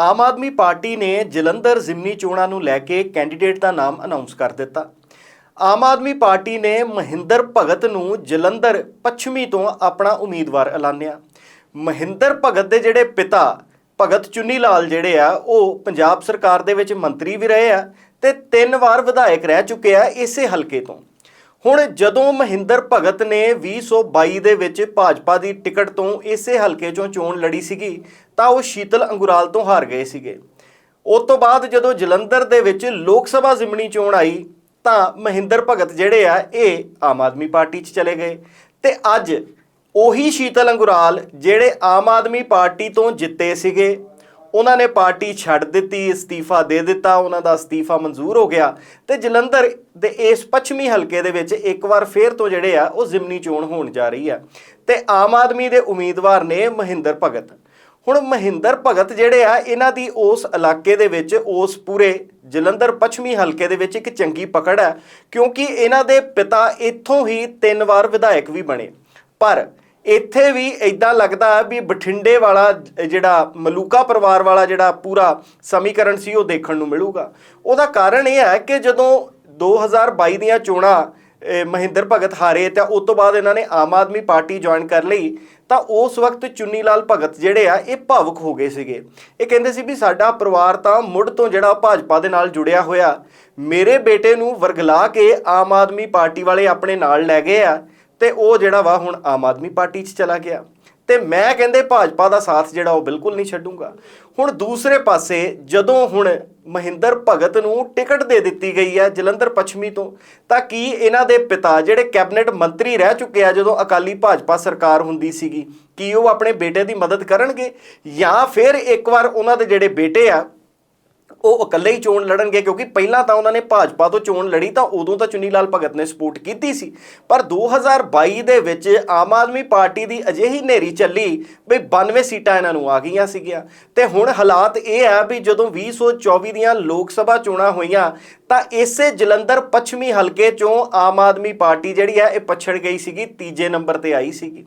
ਆਮ Aadmi party ਨੇ ਜਲੰਧਰ ਜ਼ਿਮਨੀ ਚੋਣਾਂ ਨੂੰ ਲੈ ਕੇ ਕੈਂਡੀਡੇਟ ਦਾ ਨਾਮ ਅਨਾਉਂਸ ਕਰ ਦਿੱਤਾ। ਆਮ ਆਦਮੀ ਪਾਰਟੀ ਨੇ ਮਹਿੰਦਰ ਭਗਤ ਨੂੰ ਜਲੰਧਰ ਪੱਛਮੀ ਤੋਂ ਆਪਣਾ ਉਮੀਦਵਾਰ ਐਲਾਨਿਆ। ਮਹਿੰਦਰ ਭਗਤ ਦੇ ਜਿਹੜੇ ਪਿਤਾ ਭਗਤ ਚੁੰਨੀ ਲਾਲ ਜਿਹੜੇ ਆ, ਉਹ ਪੰਜਾਬ ਸਰਕਾਰ ਦੇ ਵਿੱਚ ਮੰਤਰੀ ਵੀ ਰਹੇ ਆ ਤੇ ਤਿੰਨ ਵਾਰ ਵਿਧਾਇਕ ਰਹਿ ਚੁੱਕੇ ਆ ਇਸੇ ਹਲਕੇ ਤੋਂ। ਹੁਣ ਜਦੋਂ ਮਹਿੰਦਰ ਭਗਤ ਨੇ 2022 ਦੇ ਵਿੱਚ ਭਾਜਪਾ ਦੀ ਟਿਕਟ ਤੋਂ ਇਸੇ ਹਲਕੇ ਚੋਂ ਚੋਣ ਲੜੀ ਸੀਗੀ ਤਾਂ ਉਹ ਸ਼ੀਤਲ ਅੰਗੁਰਾਲ ਤੋਂ ਹਾਰ ਗਏ ਸੀਗੇ। ਉਸ ਤੋਂ ਬਾਅਦ ਜਦੋਂ ਜਲੰਧਰ ਦੇ ਵਿੱਚ ਲੋਕ ਸਭਾ ਜ਼ਿਮਨੀ ਚੋਣ ਆਈ, ਤਾਂ ਮਹਿੰਦਰ ਭਗਤ ਜਿਹੜੇ ਆ, ਇਹ ਆਮ ਆਦਮੀ ਪਾਰਟੀ 'ਚ ਚਲੇ ਗਏ ਤੇ ਅੱਜ ਉਹੀ ਸ਼ੀਤਲ ਅੰਗੁਰਾਲ ਜਿਹੜੇ ਆਮ ਆਦਮੀ ਪਾਰਟੀ ਤੋਂ ਜਿੱਤੇ ਸੀਗੇ, ਉਹਨਾਂ ਨੇ ਪਾਰਟੀ ਛੱਡ ਦਿੱਤੀ, ਅਸਤੀਫਾ ਦੇ ਦਿੱਤਾ, ਉਹਨਾਂ ਦਾ ਅਸਤੀਫਾ ਮਨਜ਼ੂਰ ਹੋ ਗਿਆ ਤੇ ਜਲੰਧਰ ਦੇ ਇਸ ਪੱਛਮੀ ਹਲਕੇ ਦੇ ਵਿੱਚ ਇੱਕ ਵਾਰ ਫੇਰ ਤੋਂ ਜਿਹੜੇ ਆ, ਉਹ ਜ਼ਿਮਨੀ ਚੋਣ ਹੋਣ ਜਾ ਰਹੀ ਆ ਤੇ ਆਮ ਆਦਮੀ ਦੇ ਉਮੀਦਵਾਰ ਨੇ ਮਹਿੰਦਰ ਭਗਤ। ਹੁਣ ਮਹਿੰਦਰ ਭਗਤ ਜਿਹੜੇ ਆ, ਇਹਨਾਂ ਦੀ ਉਸ ਇਲਾਕੇ ਦੇ ਵਿੱਚ, ਉਸ ਪੂਰੇ ਜਲੰਧਰ ਪੱਛਮੀ ਹਲਕੇ ਦੇ ਵਿੱਚ ਇੱਕ ਚੰਗੀ ਪਕੜ ਹੈ, ਕਿਉਂਕਿ ਇਹਨਾਂ ਦੇ ਪਿਤਾ ਇੱਥੋਂ ਹੀ ਤਿੰਨ ਵਾਰ ਵਿਧਾਇਕ ਵੀ ਬਣੇ। ਪਰ ਇੱਥੇ ਵੀ ਇਦਾਂ ਲੱਗਦਾ ਹੈ ਵੀ ਬਠਿੰਡੇ ਵਾਲਾ ਜਿਹੜਾ ਮਲੂਕਾ ਪਰਿਵਾਰ ਵਾਲਾ ਜਿਹੜਾ ਪੂਰਾ ਸਮੀਕਰਨ ਸੀ, ਉਹ ਦੇਖਣ ਨੂੰ ਮਿਲੂਗਾ। ਉਹਦਾ ਕਾਰਨ ਇਹ ਹੈ ਕਿ ਜਦੋਂ 2022 ਦੀਆਂ ਚੋਣਾਂ ਮਹਿੰਦਰ ਭਗਤ ਹਾਰੇ ਤਾਂ ਉਸ ਤੋਂ ਬਾਅਦ ਇਹਨਾਂ ਨੇ ਆਮ ਆਦਮੀ ਪਾਰਟੀ ਜੁਆਇਨ ਕਰ ਲਈ, ਤਾਂ ਉਸ ਵਕਤ ਚੁੰਨੀ ਲਾਲ ਭਗਤ ਜਿਹੜੇ ਆ, ਇਹ ਭਾਵੁਕ ਹੋ ਗਏ ਸੀਗੇ। ਇਹ ਕਹਿੰਦੇ ਸੀ ਵੀ ਸਾਡਾ ਪਰਿਵਾਰ ਤਾਂ ਮੁੱਢ ਤੋਂ ਜਿਹੜਾ ਭਾਜਪਾ ਦੇ ਨਾਲ ਜੁੜਿਆ ਹੋਇਆ, ਮੇਰੇ ਬੇਟੇ ਨੂੰ ਵਰਗਲਾ ਕੇ ਆਮ ਆਦਮੀ ਪਾਰਟੀ ਵਾਲੇ ਆਪਣੇ ਨਾਲ ਲੈ ਗਏ ਆ, ਤੇ ਉਹ ਜਿਹੜਾ ਵਾ ਹੁਣ ਆਮ ਆਦਮੀ ਪਾਰਟੀ 'ਚ ਚਲਾ ਗਿਆ। ਤੇ ਮੈਂ ਕਹਿੰਦੇ ਭਾਜਪਾ ਦਾ ਸਾਥ ਜਿਹੜਾ ਉਹ ਬਿਲਕੁਲ ਨਹੀਂ ਛੱਡੂੰਗਾ। ਹੁਣ ਦੂਸਰੇ ਪਾਸੇ ਜਦੋਂ ਹੁਣ ਮਹਿੰਦਰ ਭਗਤ ਨੂੰ ਟਿਕਟ ਦੇ ਦਿੱਤੀ ਗਈ ਹੈ ਜਲੰਧਰ ਪੱਛਮੀ ਤੋਂ, ਤਾਂ ਕੀ ਇਹਨਾਂ ਦੇ ਪਿਤਾ ਜਿਹੜੇ ਕੈਬਨਿਟ ਮੰਤਰੀ ਰਹਿ ਚੁੱਕੇ ਆ ਜਦੋਂ ਅਕਾਲੀ ਭਾਜਪਾ ਸਰਕਾਰ ਹੁੰਦੀ ਸੀਗੀ, ਕੀ ਉਹ ਆਪਣੇ ਬੇਟੇ ਦੀ ਮਦਦ ਕਰਨਗੇ ਜਾਂ ਫਿਰ ਇੱਕ ਵਾਰ ਉਹਨਾਂ ਦੇ ਜਿਹੜੇ ਬੇਟੇ ਆ ਉਹ ਇਕੱਲੇ ਹੀ ਚੋਣ ਲੜਨਗੇ, ਕਿਉਂਕਿ ਪਹਿਲਾਂ ਤਾਂ ਉਹਨਾਂ ਨੇ ਭਾਜਪਾ ਤੋਂ ਚੋਣ ਲੜੀ ਤਾਂ ਉਦੋਂ ਤਾਂ ਚੁੰਨੀ ਲਾਲ ਭਗਤ ਨੇ ਸਪੋਰਟ ਕੀਤੀ ਸੀ। ਪਰ 2022 ਦੇ ਵਿੱਚ ਆਮ ਆਦਮੀ ਪਾਰਟੀ ਦੀ ਅਜਿਹੀ ਨੇਰੀ ਚੱਲੀ ਵੀ 92 ਸੀਟਾਂ ਇਹਨਾਂ ਨੂੰ ਆ ਗਈਆਂ ਸੀਗੀਆਂ। ਤੇ ਹੁਣ ਹਾਲਾਤ ਇਹ ਆ ਵੀ ਜਦੋਂ 2024 ਦੀਆਂ ਲੋਕ ਸਭਾ ਚੋਣਾਂ ਹੋਈਆਂ, ਤਾਂ ਇਸੇ ਜਲੰਧਰ ਪੱਛਮੀ ਹਲਕੇ ਚੋਂ ਆਮ ਆਦਮੀ ਪਾਰਟੀ ਜਿਹੜੀ ਹੈ ਇਹ ਪਛੜ ਗਈ ਸੀਗੀ, ਤੀਜੇ ਨੰਬਰ ਤੇ ਆਈ ਸੀਗੀ।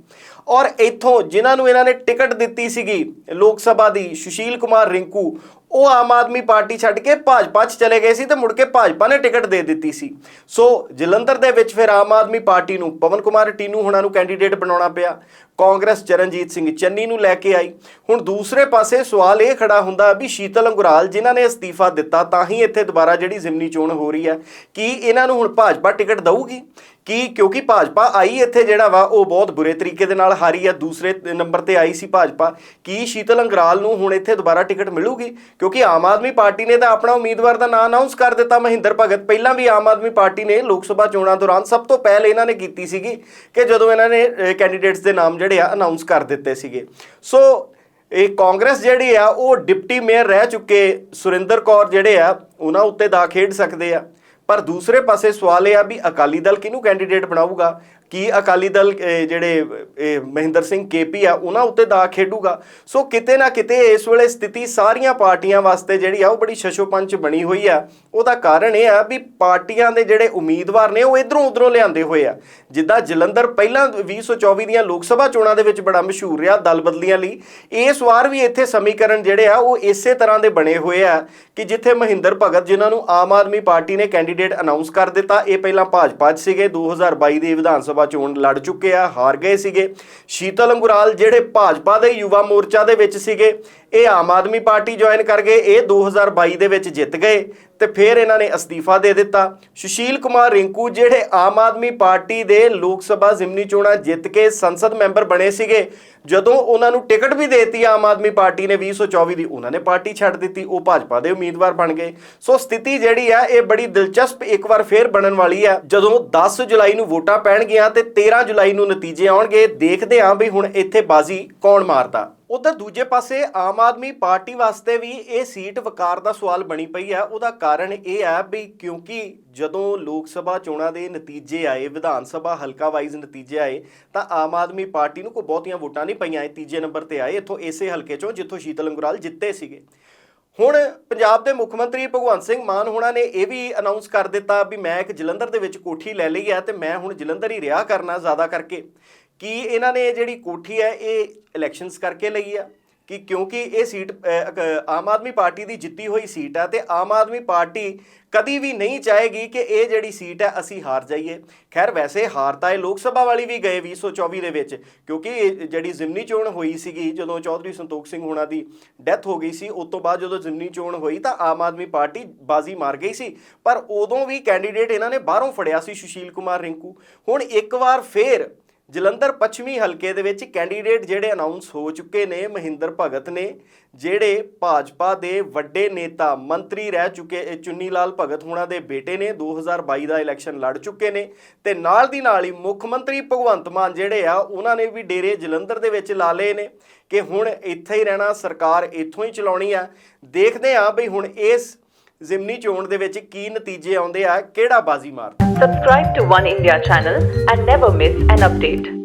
ਔਰ ਇੱਥੋਂ ਜਿਨ੍ਹਾਂ ਨੂੰ ਇਹਨਾਂ ਨੇ ਟਿਕਟ ਦਿੱਤੀ ਸੀਗੀ, ਲੋਕ ਸਭਾ ਦੀ, ਸੁਸ਼ੀਲ ਕੁਮਾਰ ਰਿੰਕੂ ਉਹ ਆਮ ਆਦਮੀ ਪਾਰਟੀ ਛੱਡ ਕੇ ਭਾਜਪਾ 'ਚ ਚਲੇ ਗਏ ਸੀ ਤੇ ਮੁੜ ਕੇ ਭਾਜਪਾ ਨੇ ਟਿਕਟ ਦੇ ਦਿੱਤੀ ਸੀ। ਸੋ ਜਲੰਧਰ ਦੇ ਵਿੱਚ ਫਿਰ ਆਮ ਆਦਮੀ ਪਾਰਟੀ ਨੂੰ, ਪਵਨ ਕੁਮਾਰ ਟੀਨੂ ਹੁਣਾਂ ਨੂੰ ਕੈਂਡੀਡੇਟ ਬਣਾਉਣਾ ਪਿਆ। ਕਾਂਗਰਸ ਚਰਨਜੀਤ ਸਿੰਘ ਚੰਨੀ ਨੂੰ ਲੈ ਕੇ ਆਈ। ਹੁਣ ਦੂਸਰੇ ਪਾਸੇ ਸਵਾਲ ਇਹ ਖੜਾ ਹੁੰਦਾ ਵੀ ਸ਼ੀਤਲ ਅੰਗੁਰਾਲ ਜਿਨ੍ਹਾਂ ਨੇ ਅਸਤੀਫਾ ਦਿੱਤਾ ਤਾਂ ਹੀ ਇੱਥੇ ਦੁਬਾਰਾ ਜਿਹੜੀ ਜ਼ਿਮਨੀ ਚੋਣ ਹੋ ਰਹੀ ਹੈ, ਕੀ ਇਹਨਾਂ ਨੂੰ ਹੁਣ ਭਾਜਪਾ ਟਿਕਟ ਦਊਗੀ? ਕੀ ਕਿਉਂਕਿ ਭਾਜਪਾ ਆਈ ਇੱਥੇ ਜਿਹੜਾ ਵਾ, ਉਹ ਬਹੁਤ ਬੁਰੇ ਤਰੀਕੇ ਦੇ ਨਾਲ ਹਾਰੀ ਆ ਦੂਸਰੇ ਨੰਬਰ ਤੇ ਆਈ ਸੀ ਭਾਜਪਾ। ਕੀ ਸ਼ੀਤਲ ਅੰਗਰਾਲ ਨੂੰ ਹੁਣ ਇੱਥੇ ਦੁਬਾਰਾ ਟਿਕਟ ਮਿਲੂਗੀ? ਕਿਉਂਕਿ ਆਮ ਆਦਮੀ ਪਾਰਟੀ ਨੇ ਤਾਂ ਆਪਣਾ ਉਮੀਦਵਾਰ ਦਾ ਨਾਂ ਅਨਾਉਂਸ ਕਰ ਦਿੱਤਾ ਮਹਿੰਦਰ ਭਗਤ। ਪਹਿਲਾਂ ਵੀ ਆਮ ਆਦਮੀ ਪਾਰਟੀ ਨੇ ਲੋਕ ਸਭਾ ਚੋਣਾਂ ਦੌਰਾਨ ਸਭ ਤੋਂ ਪਹਿਲ ਇਹਨਾਂ ਨੇ ਕੀਤੀ ਸੀਗੀ ਕਿ ਜਦੋਂ ਇਹਨਾਂ ਨੇ ਕੈਂਡੀਡੇਟਸ ਦੇ ਨਾਮ ਜਿਹੜੇ ਆ ਅਨਾਉਂਸ ਕਰ ਦਿੱਤੇ ਸੀਗੇ। ਸੋ ਇਹ ਕਾਂਗਰਸ ਜਿਹੜੀ ਆ, ਉਹ ਡਿਪਟੀ ਮੇਅਰ ਰਹਿ ਚੁੱਕੇ ਸੁਰਿੰਦਰ ਕੌਰ ਜਿਹੜੇ ਆ, ਉਹਨਾਂ ਉੱਤੇ ਦਾ ਖੇਡ ਸਕਦੇ ਆ। ਪਰ ਦੂਸਰੇ ਪਾਸੇ ਸਵਾਲ ਇਹ ਆ ਵੀ ਅਕਾਲੀ ਦਲ ਕਿਹਨੂੰ ਕੈਂਡੀਡੇਟ ਬਣਾਊਗਾ? ਕੀ ਅਕਾਲੀ ਦਲ ਜਿਹੜੇ ਇਹ ਮਹਿੰਦਰ ਸਿੰਘ ਕੇਪੀ ਆ, ਉਹਨਾਂ ਉੱਤੇ ਦਾ ਖੇਡੂਗਾ? ਸੋ ਕਿਤੇ ਨਾ ਕਿਤੇ ਇਸ ਵੇਲੇ ਸਥਿਤੀ ਸਾਰੀਆਂ ਪਾਰਟੀਆਂ ਵਾਸਤੇ ਜਿਹੜੀ ਆ, ਉਹ ਬੜੀ ਸ਼ਸ਼ੋਪੰਚ ਬਣੀ ਹੋਈ ਆ। ਉਹਦਾ ਕਾਰਨ ਇਹ ਆ ਵੀ ਪਾਰਟੀਆਂ ਦੇ ਜਿਹੜੇ ਉਮੀਦਵਾਰ ਨੇ, ਉਹ ਇਧਰੋਂ ਉਧਰੋਂ ਲਿਆਂਦੇ ਹੋਏ ਆ। ਜਿੱਦਾਂ ਜਲੰਧਰ ਪਹਿਲਾਂ 2024 ਦੀਆਂ ਲੋਕ ਸਭਾ ਚੋਣਾਂ ਦੇ ਵਿੱਚ ਬੜਾ ਮਸ਼ਹੂਰ ਰਿਹਾ ਦਲ ਬਦਲੀਆਂ ਲਈ। ਇਸ ਵਾਰ ਵੀ ਇੱਥੇ ਸਮੀਕਰਨ ਜਿਹੜੇ ਆ, ਉਹ ਇਸੇ ਤਰ੍ਹਾਂ ਦੇ ਬਣੇ ਹੋਏ ਆ ਕਿ ਜਿੱਥੇ ਮਹਿੰਦਰ ਭਗਤ, ਜਿਨ੍ਹਾਂ ਨੂੰ ਆਮ ਆਦਮੀ ਪਾਰਟੀ ਨੇ ਕੈਂਡੀਡੇਟ ਅਨਾਉਂਸ ਕਰ ਦਿੱਤਾ, ਇਹ ਪਹਿਲਾਂ ਭਾਜਪਾ 'ਚ ਸੀਗੇ 2022 ਦੀ ਵਿਧਾਨ ਸਭਾ ਚੋਣ ਲੜ ਚੁੱਕੇ ਆ, ਹਾਰ ਗਏ ਸੀਗੇ। ਸ਼ੀਤਲ ਅੰਗੁਰਾਲ ਜਿਹੜੇ ਭਾਜਪਾ ਦੇ ਯੁਵਾ ਮੋਰਚਾ ਦੇ ਵਿੱਚ ਸੀਗੇ ਇਹ ਆਮ ਆਦਮੀ ਪਾਰਟੀ ਜੁਆਇਨ ਕਰ ਗਏ, ਇਹ 2022 ਦੇ ਵਿੱਚ ਜਿੱਤ ਗਏ ਤੇ ਫਿਰ ਇਹਨਾਂ ਨੇ ਅਸਤੀਫਾ ਦੇ ਦਿੱਤਾ। ਸੁਸ਼ੀਲ ਕੁਮਾਰ ਰਿੰਕੂ ਜਿਹੜੇ ਆਮ ਆਦਮੀ ਪਾਰਟੀ ਦੇ ਲੋਕ ਸਭਾ ਜ਼ਿਮਨੀ ਚੋਣਾਂ ਜਿੱਤ ਕੇ ਸੰਸਦ ਮੈਂਬਰ ਬਣੇ ਸੀਗੇ, ਜਦੋਂ ਉਹਨਾਂ ਨੂੰ ਟਿਕਟ ਵੀ ਦੇਤੀ ਆਮ ਆਦਮੀ ਪਾਰਟੀ ਨੇ 2024 ਦੀ, ਉਹਨਾਂ ਨੇ ਪਾਰਟੀ ਛੱਡ ਦਿੱਤੀ, ਉਹ ਭਾਜਪਾ ਦੇ ਉਮੀਦਵਾਰ ਬਣ ਗਏ। ਸੋ ਸਥਿਤੀ ਜਿਹੜੀ ਆ, ਇਹ ਬੜੀ ਦਿਲਚਸਪ ਇੱਕ ਵਾਰ ਫੇਰ ਬਣਨ ਵਾਲੀ ਆ। ਜਦੋਂ 10 ਜੁਲਾਈ ਨੂੰ ਵੋਟਾਂ ਪੈਣਗੀਆਂ ਤੇ 13 ਜੁਲਾਈ ਨੂੰ ਨਤੀਜੇ ਆਉਣਗੇ, ਦੇਖਦੇ ਆਂ ਵੀ ਹੁਣ ਇੱਥੇ ਬਾਜ਼ੀ ਕੌਣ ਮਾਰਦਾ। ਉਧਰ ਦੂਜੇ ਪਾਸੇ ਆਮ ਆਦਮੀ ਪਾਰਟੀ ਵਾਸਤੇ ਵੀ ਇਹ ਸੀਟ ਵਕਾਰ ਦਾ ਸਵਾਲ ਬਣੀ ਪਈ ਹੈ। ਉਹਦਾ ਕਾਰਨ ਇਹ ਹੈ ਵੀ ਕਿਉਂਕਿ ਜਦੋਂ ਲੋਕ ਸਭਾ ਚੋਣਾਂ ਦੇ ਨਤੀਜੇ ਆਏ, ਵਿਧਾਨ ਸਭਾ ਹਲਕਾ ਵਾਈਜ਼ ਨਤੀਜੇ ਆਏ, ਤਾਂ ਆਮ ਆਦਮੀ ਪਾਰਟੀ ਨੂੰ ਕੋਈ ਬਹੁਤੀਆਂ ਵੋਟਾਂ ਨਹੀਂ ਪਈਆਂ। ਇਹ ਤੀਜੇ ਨੰਬਰ ਤੇ ਆਏ, ਇੱਥੋਂ ਇਸੇ ਹਲਕੇ ਚੋਂ ਜਿੱਥੋਂ ਸ਼ੀਤਲ ਅੰਗਰਾਲ ਜਿੱਤੇ ਸੀਗੇ। ਹੁਣ ਪੰਜਾਬ ਦੇ ਮੁੱਖ ਮੰਤਰੀ ਭਗਵੰਤ ਸਿੰਘ ਮਾਨ ਹੋਣਾ ਨੇ ਇਹ ਵੀ ਅਨਾਉਂਸ ਕਰ ਦਿੱਤਾ ਵੀ ਮੈਂ ਇੱਕ ਜਲੰਧਰ ਦੇ ਵਿੱਚ ਕੋਠੀ ਲੈ ਲਈ ਹੈ ਤੇ ਮੈਂ ਹੁਣ ਜਲੰਧਰ ਹੀ ਰਿਹਾ ਕਰਨਾ ਜ਼ਿਆਦਾ ਕਰਕੇ। ਕੀ ਇਹਨਾਂ ਨੇ ਇਹ ਜਿਹੜੀ ਕੋਠੀ ਹੈ, ਇਹ ਇਲੈਕਸ਼ਨਸ ਕਰਕੇ ਲਈ ਆ? ਕਿ ਕਿਉਂਕਿ ਇਹ ਸੀਟ ਆਮ ਆਦਮੀ ਪਾਰਟੀ ਦੀ ਜਿੱਤੀ ਹੋਈ ਸੀਟ ਆ ਤੇ ਆਮ ਆਦਮੀ ਪਾਰਟੀ ਕਦੀ ਵੀ ਨਹੀਂ ਚਾਹੇਗੀ ਕਿ ਇਹ ਜਿਹੜੀ ਸੀਟ ਹੈ, ਅਸੀਂ ਹਾਰ ਜਾਈਏ। ਖੈਰ, ਵੈਸੇ ਹਾਰ ਤਾਂ ਇਹ ਲੋਕ ਸਭਾ ਵਾਲੀ ਵੀ ਗਏ 2024 ਦੇ ਵਿੱਚ, ਕਿਉਂਕਿ ਜਿਹੜੀ ਜ਼ਿਮਨੀ ਚੋਣ ਹੋਈ ਸੀਗੀ, ਜਦੋਂ ਚੌਧਰੀ ਸੰਤੋਖ ਸਿੰਘ ਹੋਣਾ ਦੀ ਡੈਥ ਹੋ ਗਈ ਸੀ, ਉਸ ਤੋਂ ਬਾਅਦ ਜਦੋਂ ਜ਼ਿਮਨੀ ਚੋਣ ਹੋਈ ਤਾਂ ਆਮ ਆਦਮੀ ਪਾਰਟੀ ਬਾਜ਼ੀ ਮਾਰ ਗਈ ਸੀ। ਪਰ ਉਦੋਂ ਵੀ ਕੈਂਡੀਡੇਟ ਇਹਨਾਂ ਨੇ ਬਾਹਰੋਂ ਫੜਿਆ ਸੀ ਸੁਸ਼ੀਲ ਕੁਮਾਰ ਰਿੰਕੂ। ਹੁਣ ਇੱਕ ਵਾਰ ਫੇਰ ਜਲੰਧਰ ਪੱਛਮੀ ਹਲਕੇ ਦੇ ਵਿੱਚ ਕੈਂਡੀਡੇਟ ਜਿਹੜੇ ਅਨਾਉਂਸ ਹੋ ਚੁੱਕੇ ਨੇ, ਮਹਿੰਦਰ ਭਗਤ ਨੇ, ਜਿਹੜੇ ਭਾਜਪਾ ਦੇ ਵੱਡੇ ਨੇਤਾ, ਮੰਤਰੀ ਰਹਿ ਚੁੱਕੇ ਚੁੰਨੀ ਲਾਲ ਭਗਤ ਹੋਣਾ ਦੇ ਬੇਟੇ ਨੇ 2022 ਦਾ ਇਲੈਕਸ਼ਨ ਲੜ ਚੁੱਕੇ ਨੇ ਤੇ ਨਾਲ ਦੀ ਨਾਲ ਹੀ ਮੁੱਖ ਮੰਤਰੀ ਭਗਵੰਤ ਮਾਨ ਜਿਹੜੇ ਆ, ਉਹਨਾਂ ਨੇ ਵੀ ਡੇਰੇ ਜਲੰਧਰ ਦੇ ਵਿੱਚ ਲਾ ਲਏ ਨੇ ਕਿ ਹੁਣ ਇੱਥੇ ਹੀ ਰਹਿਣਾ, ਸਰਕਾਰ ਇੱਥੋਂ ਹੀ ਚਲਾਉਣੀ ਆ। ਦੇਖਦੇ ਆ ਬਈ ਹੁਣ ਇਸ ਜ਼ਿਮਨੀ ਚੋਣ ਦੇ ਵਿੱਚ ਕੀ ਨਤੀਜੇ ਆਉਂਦੇ ਆ ਕਿਹੜਾ ਬਾਜ਼ੀ ਮਾਰਦਾ subscribe to 1 India channel and never miss an update